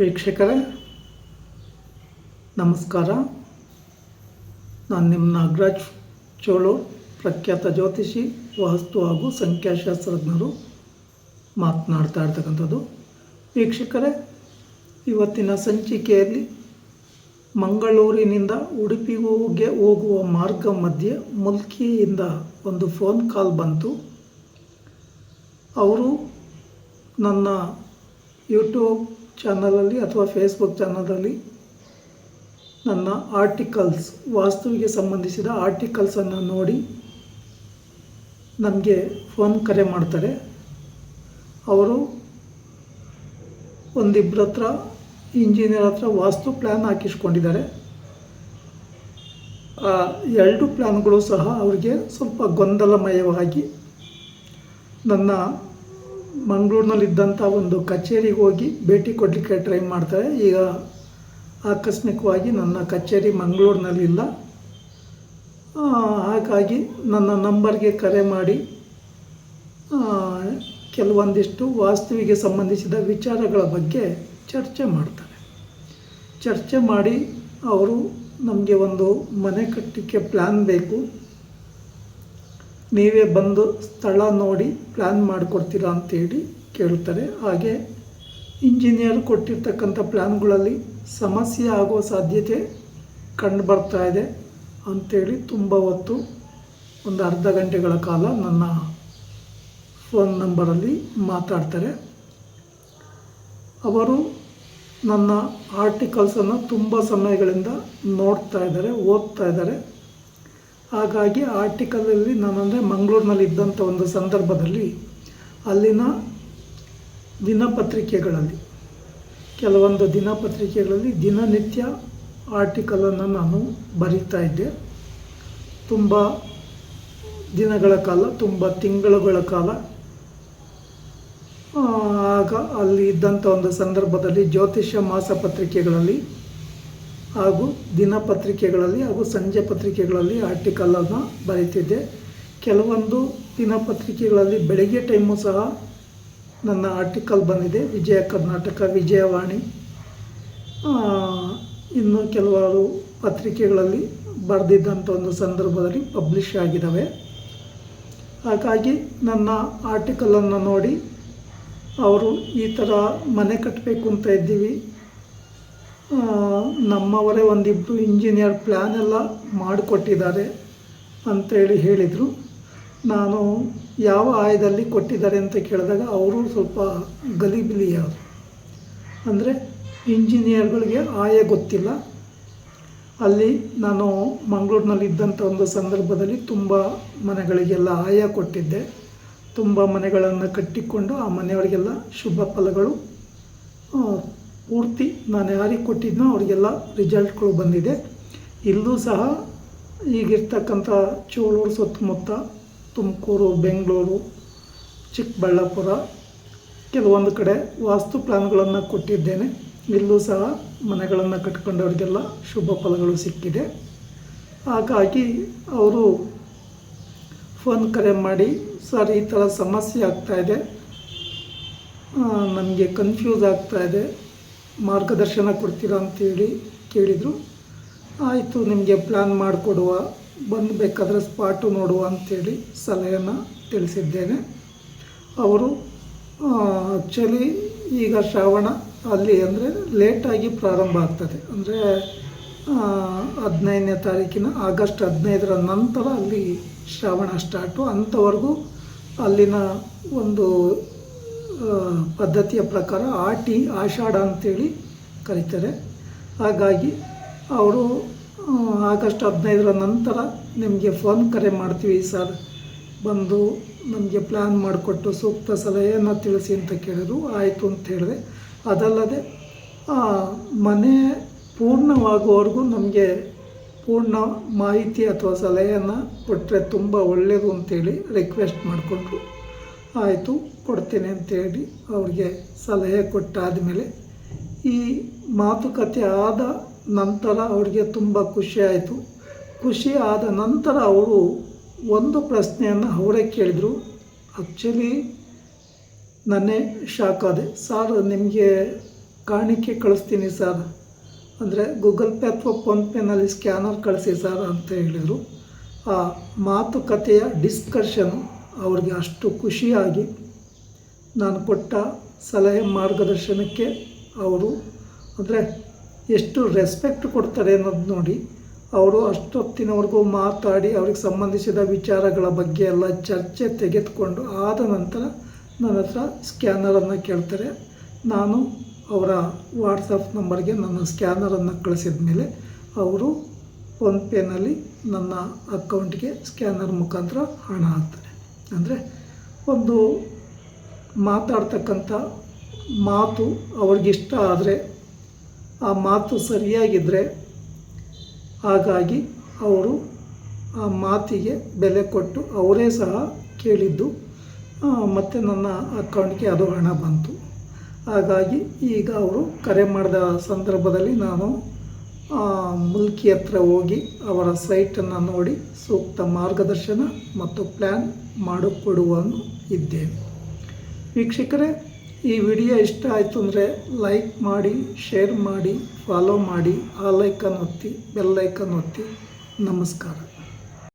ವೀಕ್ಷಕರೇ, ನಮಸ್ಕಾರ. ನಾನು ನಿಮ್ಮ ನಾಗರಾಜ್ ಚೋಳು, ಪ್ರಖ್ಯಾತ ಜ್ಯೋತಿಷಿ, ವಾಸ್ತು ಹಾಗೂ ಸಂಖ್ಯಾಶಾಸ್ತ್ರಜ್ಞರು. ಮಾತನಾಡ್ತಾ ಇರ್ತಕ್ಕಂಥದ್ದು. ವೀಕ್ಷಕರೇ, ಇವತ್ತಿನ ಸಂಚಿಕೆಯಲ್ಲಿ ಮಂಗಳೂರಿನಿಂದ ಉಡುಪಿಗೆ ಹೋಗುವ ಮಾರ್ಗ ಮಧ್ಯೆ ಮುಲ್ಕಿಯಿಂದ ಒಂದು ಫೋನ್ ಕಾಲ್ ಬಂತು. ಅವರು ನನ್ನ ಯೂಟ್ಯೂಬ್ ಚಾನಲಲ್ಲಿ ಅಥವಾ ಫೇಸ್ಬುಕ್ ಚಾನಲಲ್ಲಿ ನನ್ನ ಆರ್ಟಿಕಲ್ಸ್ ವಾಸ್ತುವಿಗೆ ಸಂಬಂಧಿಸಿದ ಆರ್ಟಿಕಲ್ಸನ್ನು ನೋಡಿ ನನಗೆ ಫೋನ್ ಕರೆ ಮಾಡ್ತಾರೆ. ಅವರು ಒಂದಿಬ್ಬರ ಹತ್ರ ಇಂಜಿನಿಯರ್ ಹತ್ರ ವಾಸ್ತು ಪ್ಲ್ಯಾನ್ ಹಾಕಿಸ್ಕೊಂಡಿದ್ದಾರೆ. ಆ ಎರಡು ಪ್ಲ್ಯಾನ್ಗಳು ಸಹ ಅವರಿಗೆ ಸ್ವಲ್ಪ ಗೊಂದಲಮಯವಾಗಿ ನನ್ನ ಮಂಗಳೂರಿನಲ್ಲಿದ್ದಂಥ ಒಂದು ಕಚೇರಿಗೆ ಹೋಗಿ ಭೇಟಿ ಕೊಡಲಿಕ್ಕೆ ಟ್ರೈ ಮಾಡ್ತಾರೆ. ಈಗ ಆಕಸ್ಮಿಕವಾಗಿ ನನ್ನ ಕಚೇರಿ ಮಂಗಳೂರಿನಲ್ಲಿಲ್ಲ ಹಾಗಾಗಿ ನನ್ನ ನಂಬರ್ಗೆ ಕರೆ ಮಾಡಿ ಕೆಲವೊಂದಿಷ್ಟು ವಾಸ್ತುವಿಗೆ ಸಂಬಂಧಿಸಿದ ವಿಚಾರಗಳ ಬಗ್ಗೆ ಚರ್ಚೆ ಮಾಡ್ತಾರೆ. ಚರ್ಚೆ ಮಾಡಿ ಅವರು ನಮಗೆ ಒಂದು ಮನೆ ಕಟ್ಟಲಿಕ್ಕೆ ಪ್ಲ್ಯಾನ್ ಬೇಕು. ನೀವೇ ಬಂದು ಸ್ಥಳ ನೋಡಿ ಪ್ಲ್ಯಾನ್ ಮಾಡಿಕೊಡ್ತೀರಾ ಅಂತೇಳಿ ಕೇಳ್ತಾರೆ. ಹಾಗೆ ಇಂಜಿನಿಯರ್ ಕೊಟ್ಟಿರ್ತಕ್ಕಂಥ ಪ್ಲ್ಯಾನ್ಗಳಲ್ಲಿ ಸಮಸ್ಯೆ ಆಗೋ ಸಾಧ್ಯತೆ ಕಂಡು ಬರ್ತಾ ಇದೆ ಅಂಥೇಳಿ ತುಂಬ ಹೊತ್ತು ಒಂದು ಅರ್ಧ ಗಂಟೆಗಳ ಕಾಲ ನನ್ನ ಫೋನ್ ನಂಬರಲ್ಲಿ ಮಾತಾಡ್ತಾರೆ. ಅವರು ನನ್ನ ಆರ್ಟಿಕಲ್ಸನ್ನು ತುಂಬ ಸಮಯಗಳಿಂದ ನೋಡ್ತಾ ಇದ್ದಾರೆ, ಓದ್ತಾ ಇದ್ದಾರೆ. ಹಾಗಾಗಿ ಆರ್ಟಿಕಲಲ್ಲಿ ನಾನಂದರೆ ಮಂಗಳೂರಿನಲ್ಲಿ ಇದ್ದಂಥ ಒಂದು ಸಂದರ್ಭದಲ್ಲಿ ಅಲ್ಲಿನ ದಿನಪತ್ರಿಕೆಗಳಲ್ಲಿ, ಕೆಲವೊಂದು ದಿನಪತ್ರಿಕೆಗಳಲ್ಲಿ ದಿನನಿತ್ಯ ಆರ್ಟಿಕಲನ್ನು ನಾನು ಬರೀತಾ ಇದ್ದೆ. ತುಂಬ ದಿನಗಳ ಕಾಲ, ತುಂಬ ತಿಂಗಳುಗಳ ಕಾಲ. ಆಗ ಅಲ್ಲಿ ಇದ್ದಂಥ ಒಂದು ಸಂದರ್ಭದಲ್ಲಿ ಜ್ಯೋತಿಷ್ಯ ಮಾಸಪತ್ರಿಕೆಗಳಲ್ಲಿ ಹಾಗೂ ದಿನಪತ್ರಿಕೆಗಳಲ್ಲಿ ಹಾಗೂ ಸಂಜೆ ಪತ್ರಿಕೆಗಳಲ್ಲಿ ಆರ್ಟಿಕಲನ್ನು ಬರೀತಿದ್ದೆ. ಕೆಲವೊಂದು ದಿನಪತ್ರಿಕೆಗಳಲ್ಲಿ ಬೆಳಗ್ಗೆ ಟೈಮು ಸಹ ನನ್ನ ಆರ್ಟಿಕಲ್ ಬಂದಿದೆ. ವಿಜಯ ಕರ್ನಾಟಕ, ವಿಜಯವಾಣಿ. ಇನ್ನು ಕೆಲವಾರು ಪತ್ರಿಕೆಗಳಲ್ಲಿ ಬರೆದಿದ್ದಂಥ ಒಂದು ಸಂದರ್ಭದಲ್ಲಿ ಪಬ್ಲಿಷ್ ಆಗಿದ್ದಾವೆ ಹಾಗಾಗಿ ನನ್ನ ಆರ್ಟಿಕಲನ್ನು ನೋಡಿ ಅವರು ಈ ಥರ ಮನೆ ಕಟ್ಟಬೇಕು ಅಂತ ಇದ್ದೀವಿ. ನಮ್ಮವರೇ ಒಂದಿಬ್ಬರು ಇಂಜಿನಿಯರ್ ಪ್ಲ್ಯಾನ್ ಎಲ್ಲ ಮಾಡಿಕೊಟ್ಟಿದ್ದಾರೆ ಅಂತೇಳಿ ಹೇಳಿದರು. ನಾನು ಯಾವ ಆಯದಲ್ಲಿ ಕೊಟ್ಟಿದ್ದಾರೆ ಅಂತ ಕೇಳಿದಾಗ ಅವರು ಸ್ವಲ್ಪ ಗಲಿಬಿಲಿಯಾದರು. ಅಂದರೆ ಇಂಜಿನಿಯರ್ಗಳಿಗೆ ಆಯ ಗೊತ್ತಿಲ್ಲ. ಅಲ್ಲಿ ನಾನು ಮಂಗಳೂರಿನಲ್ಲಿ ಇದ್ದಂಥ ಒಂದು ಸಂದರ್ಭದಲ್ಲಿ ತುಂಬ ಮನೆಗಳಿಗೆಲ್ಲ ಆಯ ಕೊಟ್ಟಿದ್ದೆ. ತುಂಬ ಮನೆಗಳನ್ನು ಕಟ್ಟಿಕೊಂಡು ಆ ಮನೆಯವರಿಗೆಲ್ಲ ಶುಭ ಫಲಗಳು ಪೂರ್ತಿ ನಾನು ಯಾರಿಗೆ ಕೊಟ್ಟಿದ್ನೋ ಅವರಿಗೆಲ್ಲ ರಿಸಲ್ಟ್ಗಳು ಬಂದಿದೆ. ಇಲ್ಲೂ ಸಹ ಈಗಿರ್ತಕ್ಕಂಥ ಚೋಳೂರು ಸುತ್ತಮುತ್ತ ತುಮಕೂರು, ಬೆಂಗಳೂರು, ಚಿಕ್ಕಬಳ್ಳಾಪುರ, ಕೆಲವೊಂದು ಕಡೆ ವಾಸ್ತು ಪ್ಲಾನ್ಗಳನ್ನು ಕೊಟ್ಟಿದ್ದೇನೆ. ಇಲ್ಲೂ ಸಹ ಮನೆಗಳನ್ನು ಕಟ್ಕೊಂಡವರಿಗೆಲ್ಲ ಶುಭ ಫಲಗಳು ಸಿಕ್ಕಿದೆ. ಹಾಗಾಗಿ ಅವರು ಫೋನ್ ಕರೆ ಮಾಡಿ, ಸರ್, ಈ ಥರ ಸಮಸ್ಯೆ ಆಗ್ತಾಯಿದೆ ನನಗೆ ಕನ್ಫ್ಯೂಸ್ ಆಗ್ತಾ ಇದೆ. ಮಾರ್ಗದರ್ಶನ ಕೊಡ್ತೀರಾ ಅಂತೇಳಿ ಕೇಳಿದರು. ಆಯಿತು, ನಿಮಗೆ ಪ್ಲ್ಯಾನ್ ಮಾಡಿಕೊಡುವ, ಬಂದು ಬೇಕಾದರೆ ಸ್ಪಾಟು ನೋಡುವ ಅಂಥೇಳಿ ಸಲಹೆಯನ್ನು ತಿಳಿಸಿದ್ದೇನೆ. ಅವರು ಆ್ಯಕ್ಚುಲಿ ಈಗ ಶ್ರಾವಣ, ಅಲ್ಲಿ ಅಂದರೆ ಲೇಟಾಗಿ ಪ್ರಾರಂಭ ಆಗ್ತದೆ. ಅಂದರೆ ಹದಿನೈದನೇ ತಾರೀಕಿನ ಆಗಸ್ಟ್ ಹದಿನೈದರ ನಂತರ ಅಲ್ಲಿ ಶ್ರಾವಣ ಸ್ಟಾರ್ಟು ಅಂಥವರೆಗೂ ಅಲ್ಲಿನ ಒಂದು ಪದ್ಧತಿಯ ಪ್ರಕಾರ ಆಟಿ ಆಷಾಢ ಅಂತೇಳಿ ಕರೀತಾರೆ. ಹಾಗಾಗಿ ಅವರು ಆಗಸ್ಟ್ ಹದಿನೈದರ ನಂತರ ನಿಮಗೆ ಫೋನ್ ಕರೆ ಮಾಡ್ತೀವಿ ಸರ್. ಬಂದು ನಮಗೆ ಪ್ಲ್ಯಾನ್ ಮಾಡಿಕೊಟ್ಟು ಸೂಕ್ತ ಸಲಹೆಯನ್ನು ತಿಳಿಸಿ ಅಂತ ಕೇಳಿದ್ರು. ಆಯಿತು ಅಂತ ಹೇಳಿದೆ. ಅದಲ್ಲದೆ ಮನೆ ಪೂರ್ಣವಾಗುವವರೆಗೂ ನಮಗೆ ಪೂರ್ಣ ಮಾಹಿತಿ ಅಥವಾ ಸಲಹೆಯನ್ನು ಕೊಟ್ಟರೆ ತುಂಬ ಒಳ್ಳೆಯದು ಅಂತೇಳಿ ರಿಕ್ವೆಸ್ಟ್ ಮಾಡಿಕೊಂಡ್ರು. ಆಯಿತು, ಕೊಡ್ತೇನೆ ಅಂತೇಳಿ ಅವ್ರಿಗೆ ಸಲಹೆ ಕೊಟ್ಟಾದಮೇಲೆ ಈ ಮಾತುಕತೆ ಆದ ನಂತರ ಅವರಿಗೆ ತುಂಬ ಖುಷಿ ಆಯಿತು. ಖುಷಿ ಆದ ನಂತರ ಅವರು ಒಂದು ಪ್ರಶ್ನೆಯನ್ನು ಅವರೇ ಕೇಳಿದರು. ಆ್ಯಕ್ಚುಲಿ ನನ್ನೇ ಶಾಕ್ ಆದೆ. ಸರ್ ನಿಮಗೆ ಕಾಣಿಕೆ ಕಳಿಸ್ತೀನಿ ಸರ್ ಅಂದರೆ ಗೂಗಲ್ ಪೇ ಅಥವಾ ಫೋನ್ಪೇನಲ್ಲಿ ಸ್ಕ್ಯಾನರ್ ಕಳಿಸಿ ಸರ್ ಅಂತ ಹೇಳಿದರು. ಆ ಮಾತುಕತೆಯ ಡಿಸ್ಕಷನ್ ಅವ್ರಿಗೆ ಅಷ್ಟು ಖುಷಿಯಾಗಿ ನಾನು ಕೊಟ್ಟ ಸಲಹೆ ಮಾರ್ಗದರ್ಶನಕ್ಕೆ ಅವರು ಅಂದರೆ ಎಷ್ಟು ರೆಸ್ಪೆಕ್ಟ್ ಕೊಡ್ತಾರೆ ಅನ್ನೋದು ನೋಡಿ, ಅವರು ಅಷ್ಟೊತ್ತಿನವರೆಗೂ ಮಾತಾಡಿ ಅವ್ರಿಗೆ ಸಂಬಂಧಿಸಿದ ವಿಚಾರಗಳ ಬಗ್ಗೆ ಎಲ್ಲ ಚರ್ಚೆ ತೆಗೆದುಕೊಂಡು ಆದ ನಂತರ ನನ್ನ ಹತ್ರ ಸ್ಕ್ಯಾನರನ್ನು ಕೇಳ್ತಾರೆ. ನಾನು ಅವರ ವಾಟ್ಸಪ್ ನಂಬರ್ಗೆ ನನ್ನ ಸ್ಕ್ಯಾನರನ್ನು ಕಳಿಸಿದ ಮೇಲೆ ಅವರು ಫೋನ್ಪೇನಲ್ಲಿ ನನ್ನ ಅಕೌಂಟ್ಗೆ ಸ್ಕ್ಯಾನರ್ ಮುಖಾಂತರ ಹಣ ಹಾಕ್ತಾರೆ. ಅಂದರೆ ಒಂದು ಮಾತಾಡ್ತಕ್ಕಂಥ ಮಾತು ಅವ್ರಿಗಿಷ್ಟ ಆದರೆ ಆ ಮಾತು ಸರಿಯಾಗಿದ್ದರೆ ಹಾಗಾಗಿ ಅವರು ಆ ಮಾತಿಗೆ ಬೆಲೆ ಕೊಟ್ಟು ಅವರೇ ಸಹ ಕೇಳಿದ್ದು ಮತ್ತು ನನ್ನ ಅಕೌಂಟ್ಗೆ ಅದು ಹಣ ಬಂತು. ಹಾಗಾಗಿ ಈಗ ಅವರು ಕರೆ ಮಾಡಿದ ಸಂದರ್ಭದಲ್ಲಿ ನಾನು ಮುಲ್ಕಿ ಹತ್ರ ಹೋಗಿ ಅವರ ಸೈಟನ್ನು ನೋಡಿ ಸೂಕ್ತ ಮಾರ್ಗದರ್ಶನ ಮತ್ತು ಪ್ಲ್ಯಾನ್ ಮಾಡಿಕೊಡುವನು ಇದ್ದೇವೆ ವೀಕ್ಷಕರೇ, ಈ ವಿಡಿಯೋ ಇಷ್ಟ ಆಯಿತು ಅಂದರೆ ಲೈಕ್ ಮಾಡಿ, ಶೇರ್ ಮಾಡಿ, ಫಾಲೋ ಮಾಡಿ, ಆ ಲೈಕನ್ ಒತ್ತಿ, ಬೆಲ್ ಐಕನ್ ಒತ್ತಿ. ನಮಸ್ಕಾರ.